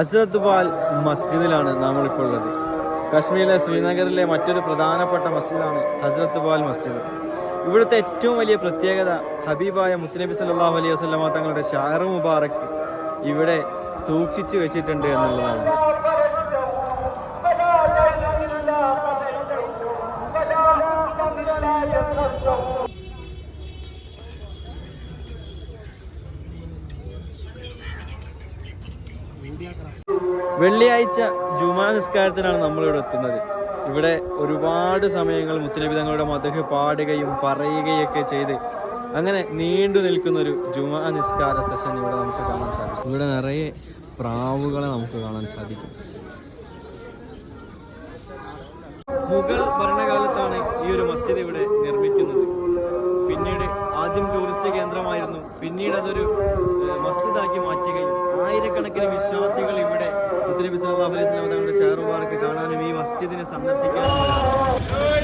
അസ്രത്ത് ബാൽ മസ്ജിദിലാണ് നമ്മളിപ്പോൾ ഉള്ളത്. കാശ്മീരിലെ ശ്രീനഗറിലെ മറ്റൊരു പ്രധാനപ്പെട്ട മസ്ജിദാണ് ഹസ്രത്ത് ബാൽ മസ്ജിദ്. ഇവിടുത്തെ ഏറ്റവും വലിയ പ്രത്യേകത ഹബീബായ മുത്തനബി സല്ലല്ലാഹു അലൈഹി വസല്ലമ തങ്ങളുടെ ഷാറു മുബാറക് ഇവിടെ സൂക്ഷിച്ചു വെച്ചിട്ടുണ്ട് എന്നുള്ളതാണ്. വെള്ളിയാഴ്ച ജുമാ നിസ്കാരത്തിനാണ് നമ്മളിവിടെ എത്തുന്നത്. ഇവിടെ ഒരുപാട് സമയങ്ങൾ മുത്തനബി തങ്ങളുടെ മതഹ് പാടുകയും പറയുകയൊക്കെ ചെയ്ത് അങ്ങനെ നീണ്ടു നിൽക്കുന്ന ഒരു ജുമാ നിസ്കാര സെഷൻ ഇവിടെ നമുക്ക് കാണാൻ സാധിക്കും. ഇവിടെ നിറയെ പ്രാവുകളെ നമുക്ക് കാണാൻ സാധിക്കും. മുഗൾ ഭരണകാലത്താണ് ഈ ഒരു മസ്ജിദ് ഇവിടെ നിർമ്മിക്കുന്നത്. ആദ്യം ടൂറിസ്റ്റ് കേന്ദ്രമായിരുന്നു പിന്നീട് അതൊരു മസ്ജിദാക്കി മാറ്റുകയും ആയിരക്കണക്കിന് വിശ്വാസികൾ ഇവിടെ മുത്തനബി സല്ലല്ലാഹു അലൈഹി സ്വലാം തങ്ങളുടെ ഷെയറുമാർക്ക് കാണാനും ഈ മസ്ജിദിനെ സന്ദർശിക്കാനും.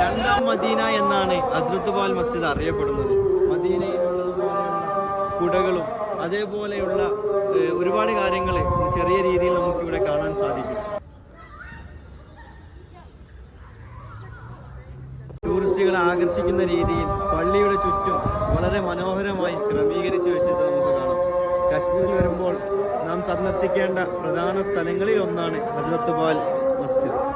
രണ്ടാം മദീന എന്നാണ് അസ്രത്ത് പാൽ മസ്ജിദ് അറിയപ്പെടുന്നത് മദീനയിലുള്ളതുപോലെയുള്ള കുടകളും അതേപോലെയുള്ള ഒരുപാട് കാര്യങ്ങൾ ചെറിയ രീതിയിൽ നമുക്ക് ഇവിടെ കാണാൻ സാധിക്കും. ടൂറിസ്റ്റുകളെ ആകർഷിക്കുന്ന രീതിയിൽ പള്ളിയുടെ ചുറ്റും വളരെ മനോഹരമായി ക്രമീകരിച്ചു വെച്ചിട്ട് നമുക്ക് കാണാം. കാശ്മീരിൽ വരുമ്പോൾ നാം സന്ദർശിക്കേണ്ട പ്രധാന സ്ഥലങ്ങളിൽ ഒന്നാണ് ഹസ്രത്ത് ബാൽ മസ്ജിദ്.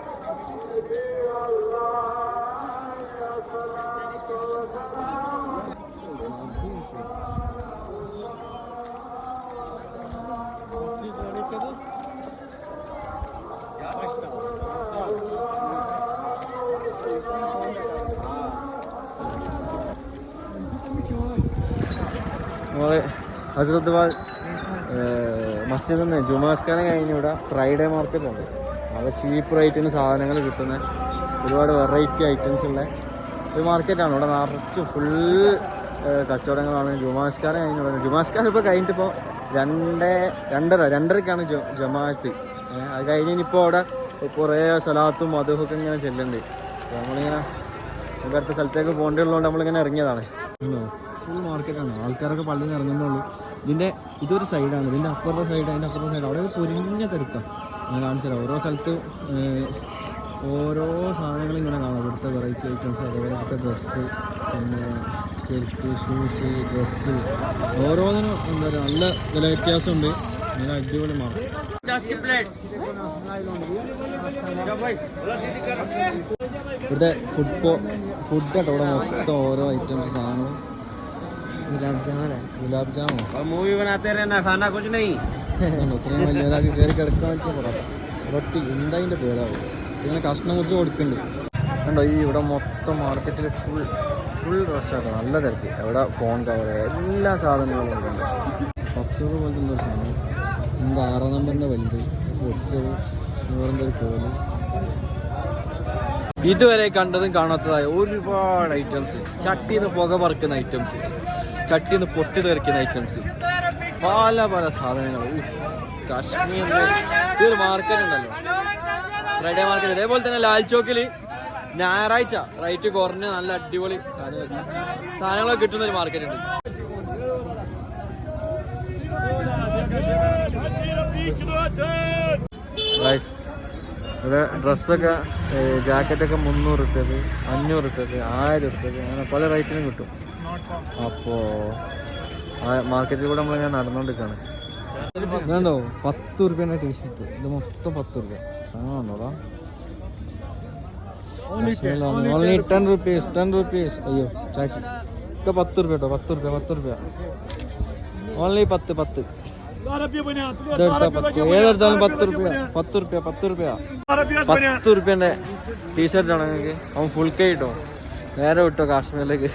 നമ്മൾ ഹസ്രത്ത് മസ്ജിദ് മസ്ജിദിൽ നിന്ന് ജുമാസ്കാരം കഴിഞ്ഞ് ഇവിടെ ഫ്രൈഡേ മാർക്കറ്റ് ഉണ്ട്. അവിടെ ചീപ്പ് റേറ്റിന് സാധനങ്ങൾ കിട്ടുന്ന ഒരുപാട് വെറൈറ്റി ഐറ്റംസ് ഉള്ള ഒരു മാർക്കറ്റാണ് ഇവിടെ നിറച്ച് ഫുൾ കച്ചവടങ്ങളാണ്. ജുമാസ്കാരം കഴിഞ്ഞ് ജുമാസ്കാരം ഇപ്പോൾ കഴിഞ്ഞിട്ടിപ്പോൾ രണ്ട് രണ്ടേ രണ്ടര രണ്ടരക്കാണ് ജമാഅത്ത്. അത് കഴിഞ്ഞ് ഇനിയിപ്പോൾ അവിടെ കുറേ സ്ഥലത്തും അതുമൊക്കെ ഇങ്ങനെ ചെല്ലുന്നുണ്ട്. നമ്മളിങ്ങനെ അടുത്ത സ്ഥലത്തേക്ക് പോകേണ്ടതുള്ളതുകൊണ്ട് നമ്മളിങ്ങനെ ഇറങ്ങിയതാണ്. ഫുൾ മാർക്കറ്റാണ് ആൾക്കാരൊക്കെ നിന്ന് ഇറങ്ങുന്നുള്ളൂ ഇതിന്റെ ഇതൊരു സൈഡാണ് ഇതിന്റെ അപ്പുറത്തെ സൈഡ് അതിന്റെ അപ്പുറത്തെ സൈഡ് അവിടെ പൊരിഞ്ഞ തിരക്കാം. ഞാൻ കാണിച്ചു ഓരോ സ്ഥലത്ത് ഓരോ സാധനങ്ങളും ഇങ്ങനെ കാണാം. ഇവിടുത്തെ വെറൈറ്റി ഐറ്റംസ് അതുപോലെ ഇവിടുത്തെ ഡ്രസ്സ് പിന്നെ ചെരുപ്പ് ഷൂസ് ഡ്രസ്സ് ഓരോന്നിനും എന്താ പറയുക നല്ല വില വ്യത്യാസമുണ്ട്. നല്ല അടിപൊളി മാറും ഇവിടുത്തെ ഫുഡ് ഫുഡ് കേട്ടോ ഇവിടെ മൊത്തം ഓരോ ഐറ്റംസ് സാധനങ്ങളും ഗുലാബ് ജാമോ ഗുലാബ് ജാമോ मूवी बनाते रहना खाना कुछ नहीं ഇത്രയും വലിയതാക്കി കയറി കിടക്കാൻ പറ്റിയ പൊറോട്ട റൊട്ടി എന്താ പേരാവും ഇങ്ങനെ കഷ്ണം മുറിച്ച് കൊടുക്കുന്നുണ്ട് കണ്ടോ ഈ ഇവിടെ മൊത്തം മാർക്കറ്റിൽ ഫുൾ ഫുൾ റഷാട്ടോ നല്ല തിരക്ക് എവിടെ ഫോൺ കവർ എല്ലാ സാധനങ്ങളും ഇവിടെ ഉണ്ട് പപ്സുകൾ പോലത്തെ എന്തോ ഒരു സാധനം എന്താ ആറാം നമ്പറിൻ്റെ വലുത് പൊരിച്ചത് നൂറിൻ്റെ ഒരു കോല് ഇതുവരെ കണ്ടതും കാണാത്തതായ ഒരുപാട് ഐറ്റംസ് ചട്ടിന്ന് പുക പറക്കുന്ന ഐറ്റംസ് ചട്ടിന്ന് പൊട്ടി തെറിക്കുന്ന ഐറ്റംസ് പല പല സാധനങ്ങൾ. കാശ്മീരി ഈ മാർക്കറ്റ് ഉണ്ടല്ലോ. ഫ്രൈഡേ മാർക്കറ്റ് ഇതേപോലെ തന്നെ ലാൽ ചോക്കിൽ ഞായറാഴ്ച റേറ്റ് കുറഞ്ഞ് നല്ല അടിപൊളി സാധനങ്ങൾ സാധനങ്ങളൊക്കെ കിട്ടുന്ന ഒരു മാർക്കറ്റ് ഉണ്ട്. Guys, ഇവിടെ ഡ്രസ്സൊക്കെ ജാക്കറ്റൊക്കെ മുന്നൂറ് റുപ്യക്ക് അഞ്ഞൂറ് റുപ്യക്ക് ആയിരം റുപ്യക്ക് അങ്ങനെ പല റേറ്റിനും കിട്ടും. അപ്പോൾ മാർക്കറ്റിൽ കൂടെ നമ്മൾ ഞാൻ നടന്നുകൊണ്ടിരിക്കുകയാണ് വേണ്ടോ പത്ത് റുപ്യന്റെ ടീഷർട്ട് ഇത് മൊത്തം പത്ത് റുപ്യ only ten rupees ten rupees അയ്യോ ചാച്ചി. ഒക്കെ പത്ത് റുപ്യ കേട്ടോ പത്ത് റുപ്യ പത്ത് റുപ്യ ഓൺലി പത്ത് പത്ത്. ഏതെടുത്താലും പത്ത് റുപ്യ. പത്ത് റുപ്യ പത്ത് റുപ്യ. പത്ത് റുപ്യന്റെ ടീഷർട്ട് ആണ് നിങ്ങൾക്ക്? അവൻ ഫുൾ കൈ കിട്ടോ? നേരെ വിട്ടോ കാശ്മീരിലേക്ക്.